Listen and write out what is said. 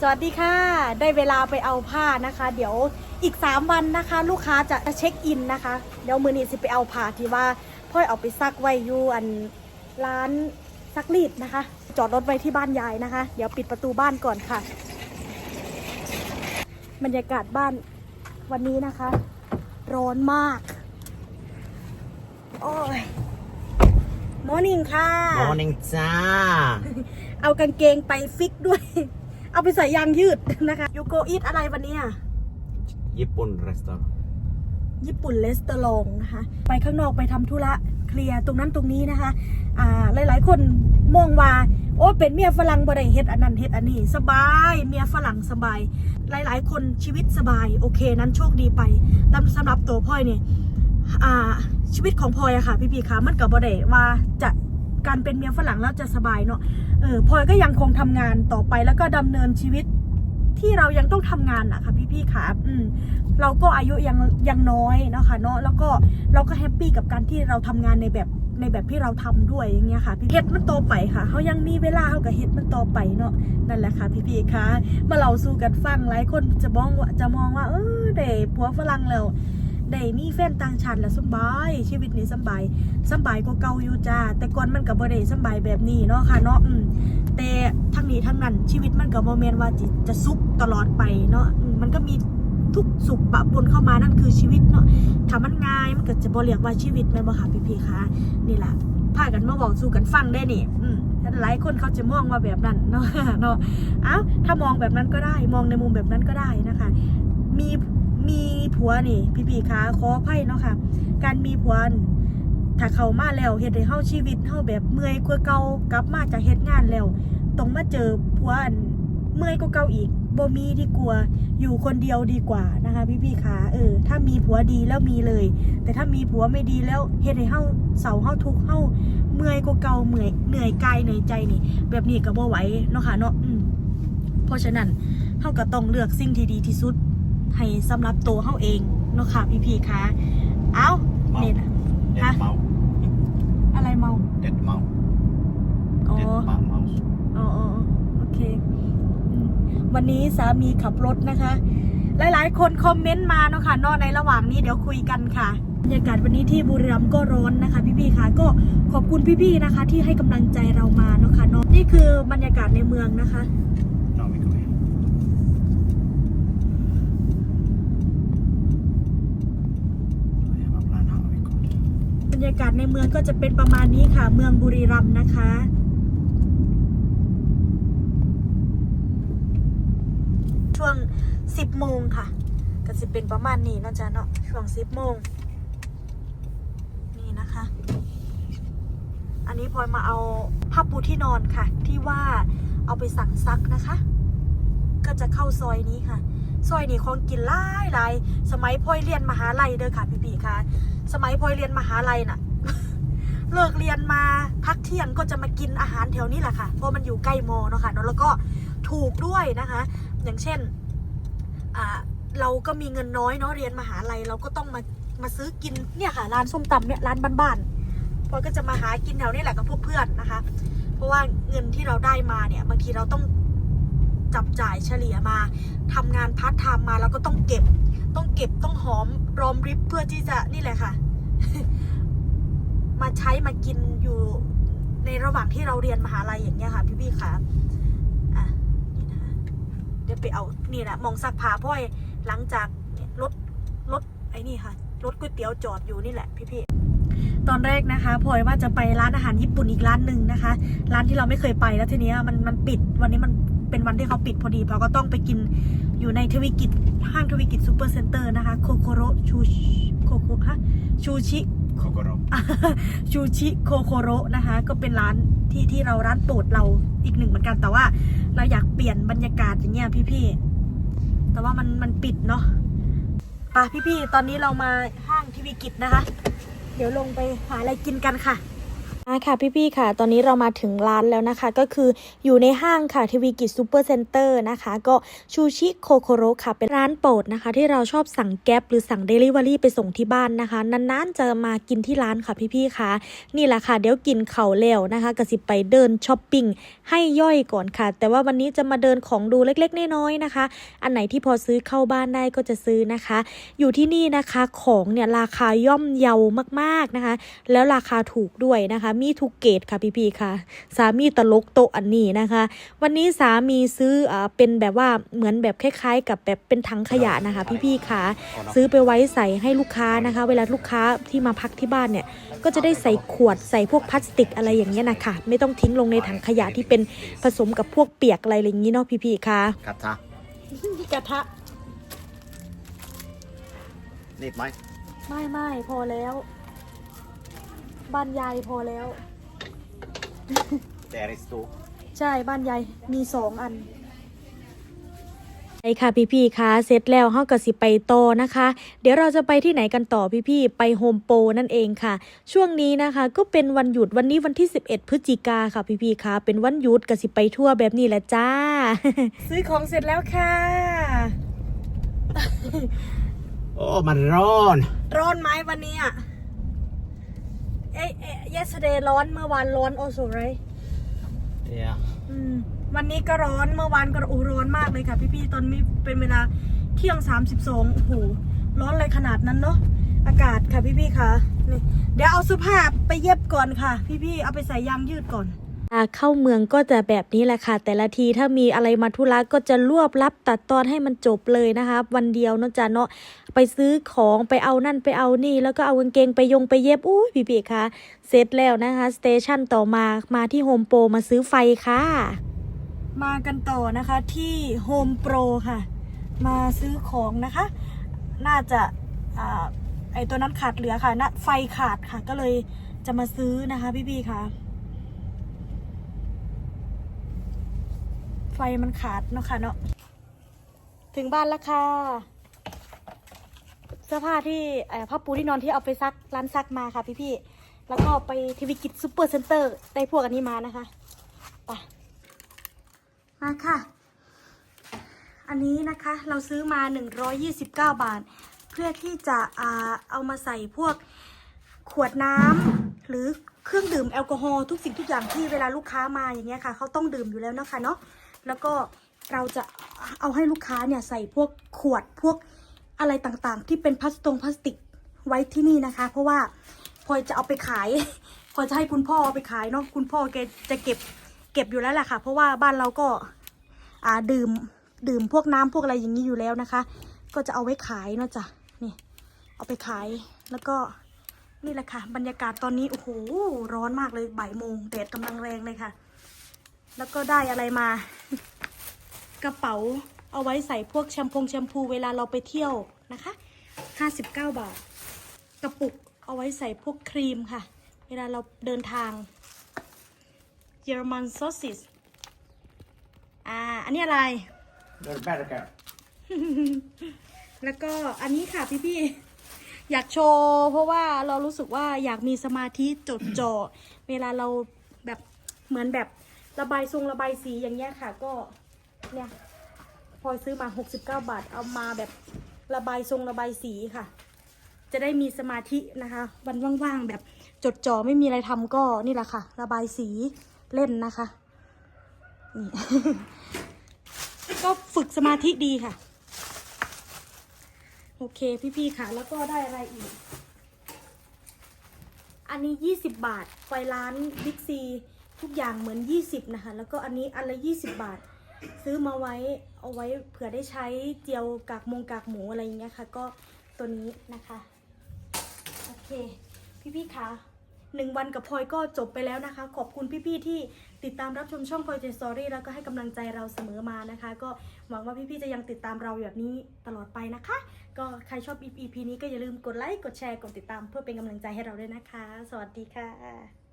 สวัสดีค่ะ ได้เวลาไปเอาผ้านะคะ เดี๋ยวอีก 3 วันนะคะ ลูกค้าจะเช็คอินนะคะ เดี๋ยวมือนี้สิไปเอาผ้าที่ว่าพ่อยเอาไปซักไว้อยู่อันร้านซักรีดนะคะ จอดรถไว้ที่บ้านยายนะคะ เดี๋ยวปิดประตูบ้านก่อนค่ะ บรรยากาศบ้านวันนี้นะคะ ร้อนมาก โอ้ยมอร์นิ่งค่ะ Morning จ้า เอากางเกงไปฟิกด้วย เอาไปใส่ยางยืดนะคะยูโกอีทอะไรวันนี้อะญี่ปุ่นรีสอร์ทญี่ปุ่นเลสเตอรองนะคะ ไปข้างนอกไปทำธุระเคลียร์ตรงนั้นตรงนี้นะคะ อ่าหลาย ๆ คนมองว่า โอ้เป็นเมียฝรั่งบ่ได้เฮ็ดอันนั้นเฮ็ดอันนี้ สบายเมียฝรั่งสบาย หลาย ๆ คนชีวิตสบาย โอเค นั้นโชคดีไปแต่สำหรับตัวพ่อยเนี่ยอ่าชีวิตของพลอยอะค่ะ พี่พีคะมันกับบ่ได้ว่าจะ การเป็นเมียฝรั่งแล้วจะสบายเนาะเออพลอยก็ยังคงทำงานต่อไปแล้วก็ดำเนินชีวิตที่เรายังต้องทำงานอะค่ะพี่พี่ๆค่ะอืมเราก็อายุยังยังน้อยเนาะค่ะเนาะแล้วก็เราก็แฮปปี้กับการที่เราทำงานในแบบในแบบที่เราทำด้วยอย่างเงี้ยค่ะพี่เฮ็ดมันโตไปค่ะเขายังมีเวลาเขากับเฮ็ดมันโตไปเนาะนั่นแหละค่ะพี่พี่ๆค่ะมาเราสู้กันฟังหลายคนจะมองว่าจะมองว่าเออเด็ผัวฝรั่งแล้ว ได้มีแฟนต่างชาติแล้วสบายชีวิตนี้สบายสบายกว่าเก่าอยู่จ้า แต่ก่อนมันกับบ่ได้สบายแบบนี้เนาะค่ะเนาะแต่ทั้งนี้ทั้งนั้นชีวิตมันกับโมเมนว่าจิจะสุขตลอดไปเนาะมันก็มีทุกสุขปะปนเข้ามานั่นคือชีวิตเนาะถ้ามันง่ายมันก็จะบ่เรียกว่าชีวิตแม่บ่ค่ะพี่ๆคะนี่แหละพากันมาบอกสู่กันฟังได้นี่อืมหลายคนเขาจะมองว่าแบบนั้นเนาะเนาะเอ้าถ้ามองแบบนั้นก็ได้ มองในมุมแบบนั้นก็ได้นะคะ มี มีผัวนี่ พี่ๆคะขออภัยเนาะค่ะ การมีผัวนี่ถ้าเขามาแล้วเฮ็ดให้เฮาชีวิตเฮาแบบเมื่อยกว่าเก่ากลับมาจากเฮ็ดงานแล้วต้องมาเจอผัวอันเมื่อยกว่าเก่าอีกบ่มีดีกว่าอยู่คนเดียวดีกว่านะคะ พี่พี่ๆคะเออ ถ้ามีผัวดีแล้วมีเลย แต่ถ้ามีผัวไม่ดีแล้วเฮ็ดให้เฮาเศร้าเฮาทุกข์เฮาเมื่อยกว่าเก่าเมื่อยเหนื่อยกายเหนื่อยใจนี่ แบบนี้ก็บ่ไหวเนาะค่ะเนาะอืมเพราะฉะนั้นเฮาก็ต้องเลือกสิ่งที่ดีที่สุด ให้สำหรับตัวเฮาเองเนาะค่ะพี่พี่ๆคะเอ้านี่นะเด็ดฮะเมาอะไรเมาเด็ดเมาอ๋อเด็ดเมาเมาอ๋ออ๋อโอเคอืมวันนี้สามีขับรถนะคะ หลายๆ คนคอมเมนต์มาเนาะค่ะเนอกในระหว่างนี้เดี๋ยวคุยกันค่ะบรรยากาศวันนี้ที่บุรีรัมย์ก็ร้อนนะคะ พี่ๆค่ะก็ขอบคุณพี่ๆนะคะ ที่ให้กำลังใจเรามาเนาะค่ะเนาะนี่คือบรรยากาศในเมืองนะคะ น้องไม่คุยมาปลาหนาวไปก่อน บ รรยากาศในเมืองก็จะเป็นประมาณนี้ค่ะ เมืองบุรีรัมย์นะคะช่วง 10 โมงค่ะ ก็จะเป็นประมาณนี้นาะจ๊ะเนาะช่วง 10 โมง นี่นะคะ อันนี้พลอยมาเอาผ้าปูที่นอนค่ะ ที่ว่าเอาไปสั่งซักนะคะ ก็จะเข้าซอยนี้ค่ะ ซอยนี้ของกินหลายหลายสมัยพลอยเรียนมหาลัยเด้อค่ะพี่ๆค่ะสมัยพลอยเรียนมหาลัยน่ะ เลิกเรียนมาพักเที่ยงก็จะมากินอาหารแถวนี้แหละค่ะ เพราะมันอยู่ใกล้มอเนาะค่ะเนาะแล้วก็ถูกด้วยนะคะ อย่างเช่นอ่าเราก็มีเงินน้อยเนาะเรียนมหาลัยเราก็ต้องมามาซื้อกินเนี่ยค่ะร้านส้มตำเนี่ยร้านบ้านๆพลอยก็จะมาหากินแถวนี้แหละกับพวกเพื่อนนะคะ เพราะว่าเงินที่เราได้มาเนี่ยบางทีเราต้อง จับจ่ายเฉลี่ยมาทำงานพาร์ทไทม์มาแล้วก็ต้องเก็บ ต้องเก็บต้องหอมรอมริบเพื่อที่จะนี่แหละค่ะ มาใช้มากินอยู่ในระหว่างที่เราเรียนมหาลัยอย่างเงี้ยค่ะ พี่ๆค่ะอะนี่นะเดี๋ยวไปเอานี่แหละมองซักผ้าพราะว่าหลังจากรถรถไอ้นี่ค่ะรถก๋วยเตี๋ยวจอดอยู่นี่แหละพี่ๆตอนแรกนะคะพลอยว่าจะไปร้านอาหารญี่ปุ่นอีกร้านหนึ่งนะคะ ร้านที่เราไม่เคยไปแล้วทีนี้มันมันปิดวันนี้มัน เป็นวันที่เขาปิดพอดีเราก็ต้องไปกินอยู่ในทวิกิจห้างทวิกิจซูเปอร์เซ็นเตอร์นะคะโคโคโรชูโคโคฮะชูชิโคโกโร่ชูชิโคโคโรนะคะ ก็เป็นร้านที่ที่เราร้านโปรดเราอีกหนึ่งเหมือนกันแต่ว่า เราอยากเปลี่ยนบรรยากาศอย่างเงี้ยพี่ๆแต่ว่ามันมันปิดเนาะป่ะพี่ๆตอนนี้เรามาห้างทีวีกิจนะคะ เดี๋ยวลงไปหาอะไรกินกันค่ะ อะค่ะพี่ๆค่ะ ตอนนี้เรามาถึงร้านแล้วนะคะ ก็คืออยู่ในห้างค่ะทีวีกิจซูเปอร์เซ็นเตอร์นะคะ ก็ชูชิโคโคโรค่ะ เป็นร้านโปรดนะคะ ที่เราชอบสั่งแก๊ปหรือสั่งเดลิเวอรี่ไปส่งที่บ้านนะคะ นานๆจะมากินที่ร้านค่ะพี่ๆค่ะ นี่แหละค่ะ เดี๋ยวกินเข่าแล้วนะคะกสิไปเดินช้อปปิ้งให้ย่อยก่อนค่ะ แต่ว่าวันนี้จะมาเดินของดูเล็กๆน้อยๆนะคะ อันไหนที่พอซื้อเข้าบ้านได้ก็จะซื้อนะคะ อยู่ที่นี่นะคะของเนี่ยราคาย่อมเยาวมากๆนะคะ แล้วราคาถูกด้วยนะคะมีทุกเกรดค่ะพี่ๆค่ะ สามีตลกโตะอันนี้นะคะ วันนี้สามีซื้ออ่าเป็นแบบว่าเหมือนแบบคล้ายๆ กับแบบเป็นถังขยะนะคะ พี่ๆค่ะ ซื้อไปไว้ใส่ให้ลูกค้านะคะ เวลาลูกค้าที่มาพักที่บ้านเนี่ย ก็จะได้ใส่ขวดใส่พวกพลาสติกอะไรอย่างเงี้ยนะคะไม่ต้องทิ้งลงในถังขยะที่เป็นผสมกับพวกเปียกอะไรอย่างงี้เนาะพี่ๆค่ะ Kata. กระทะ Need mine? ไม่ไม่พอแล้ว บ้านยายพอแล้ว There is two. ใช่บ้านยายมีสองอันใช่ค่ะพี่ๆคะเสร็จแล้วเฮาก็สิไปต่อนะคะ เดี๋ยวเราจะไปที่ไหนกันต่อพี่ๆไปโฮมโปรนั่นเองค่ะ ช่วงนี้นะคะก็เป็นวันหยุดวันนี้วันที่ 11 พฤศจิกาค่ะพี่ๆคะเป็นวันหยุดก็สิไปทั่วแบบนี้แหละจ้า ซื้อของเสร็จแล้วค่ะ Oh, man ron. ร้อนไหมวันนี้อะ เอ้ยเอ้ย yesterday ร้อนเมื่อวานร้อน also right Yeah. อืมวันนี้ก็ร้อนเมื่อวานก็โอ้ร้อนมากเลยค่ะ พี่ๆตอนนี้เป็นเวลาเที่ยงสามสิบสองโอ้โหร้อนเลยขนาดนั้นเนาะอากาศค่ะพี่ๆค่ะนี่เดี๋ยวเอาเสื้อผ้าไปเย็บก่อนค่ะ พี่ๆเอาไปใส่ยางยืดก่อน เข้าเมืองก็จะแบบนี้แหละค่ะ แต่ละทีถ้ามีอะไรมาธุระก็จะรวบลับตัดตอนให้มันจบเลยนะคะวันเดียวเนาะจ้ะเนาะไปซื้อของไปเอานั่นไปเอานี่ แล้วก็เอากางเกงไปยงไปเย็บอุ้ยพี่ๆค่ะเสร็จแล้วนะคะสเตชันต่อมามาที่โฮมโปรมาซื้อไฟค่ะ มากันต่อนะคะที่โฮมโปรค่ะ มาซื้อของนะคะ น่าจะอ่าไอตัวนั้นขาดเหลือค่ะนะไฟขาดค่ะก็เลยจะมาซื้อนะคะพี่ๆค่ะ ไฟมันขาดเนาะค่ะเนาะถึงบ้านแล้วค่ะเสื้อผ้าที่ผ้าปูที่นอนที่เอาไปซักร้านซักมาค่ะพี่ๆแล้วก็ไปทีวีกิจซูเปอร์เซ็นเตอร์ได้พวกอันนี้มานะคะไปมาค่ะ อันนี้นะคะเราซื้อมา 129 บาท เพื่อที่จะอเอามาใส่พวกขวดน้ำหรือเครื่องดื่มแอลกอฮอล์ทุกสิ่งทุกอย่างที่เวลาลูกค้ามาอย่างเงี้ยค่ะเขาต้องดื่มอยู่แล้วนะคะเนาะ แล้วก็เราจะเอาให้ลูกค้าเนี่ยใส่พวกขวดพวกอะไรต่างๆ ที่เป็นพลาสตงพลาสติกไว้ที่นี่นะคะ เพราะว่าพอยจะเอาไปขาย พอจะให้คุณพ่อเอาไปขายเนาะคุณพ่อแกจะเก็บเก็บอยู่แล้วแหละค่ะ เพราะว่าบ้านเราก็อ่าดื่มดื่มพวกน้ำพวกอะไรอย่างนี้อยู่แล้วนะคะ ก็จะเอาไว้ขายเนาะจ้ะนี่เอาไปขายแล้วก็นี่แหละค่ะ บรรยากาศตอนนี้โอ้โหร้อนมากเลยบ่ายโมงแดดกำลังแรงเลยค่ะ แล้วก็ได้อะไรมา กระเป๋าเอาไว้ใส่พวกแชมพงแชมพูเวลาเราไปเที่ยวนะคะ 59 บาท กระปุกเอาไว้ใส่พวกครีมค่ะ เวลาเราเดินทางเยอรมันซอสซิสอ่า อันนี้อะไร You're better girl. แล้วก็อันนี้ค่ะพี่พี่ๆอยากโชว์ เพราะว่าเรารู้สึกว่าอยากมีสมาธิจดจ่อเวลาเราแบบเหมือนแบบ ระบายทรงระบายสีอย่างเงี้ยค่ะ ก็เนี่ยพลอยซื้อมา 69 บาท เอามาแบบระบายทรงระบายสีค่ะ จะได้มีสมาธินะคะ วันว่างๆแบบจดจ่อไม่มีอะไรทำก็นี่แหละค่ะ ระบายสีเล่นนะคะนี่ก็ฝึกสมาธิดีค่ะ โอเคพี่ๆค่ะ แล้วก็ได้อะไรอีก อันนี้ 20 บาทไปร้านบิ๊กซี ทุกอย่างเหมือน 20 นะคะ แล้วก็อันนี้อันละ 20 บาท ซื้อมาไว้เอาไว้เผื่อได้ใช้เจียวกากมงกากหมูอะไรอย่างเงี้ยค่ะ ก็ตัวนี้นะคะ โอเค พี่ๆค่ะหนึ่งวันกับพลอยก็จบไปแล้วนะคะ ขอบคุณพี่ๆที่ติดตามรับชมช่องพลอยเจสตอรี่แล้วก็ให้กำลังใจเราเสมอมานะคะ ก็หวังว่าพี่ๆจะยังติดตามเราแบบนี้ตลอดไปนะคะ ก็ใครชอบ EP นี้ก็อย่าลืมกดไลค์กดแชร์กดติดตามเพื่อเป็นกำลังใจให้เราด้วยนะคะ สวัสดีค่ะ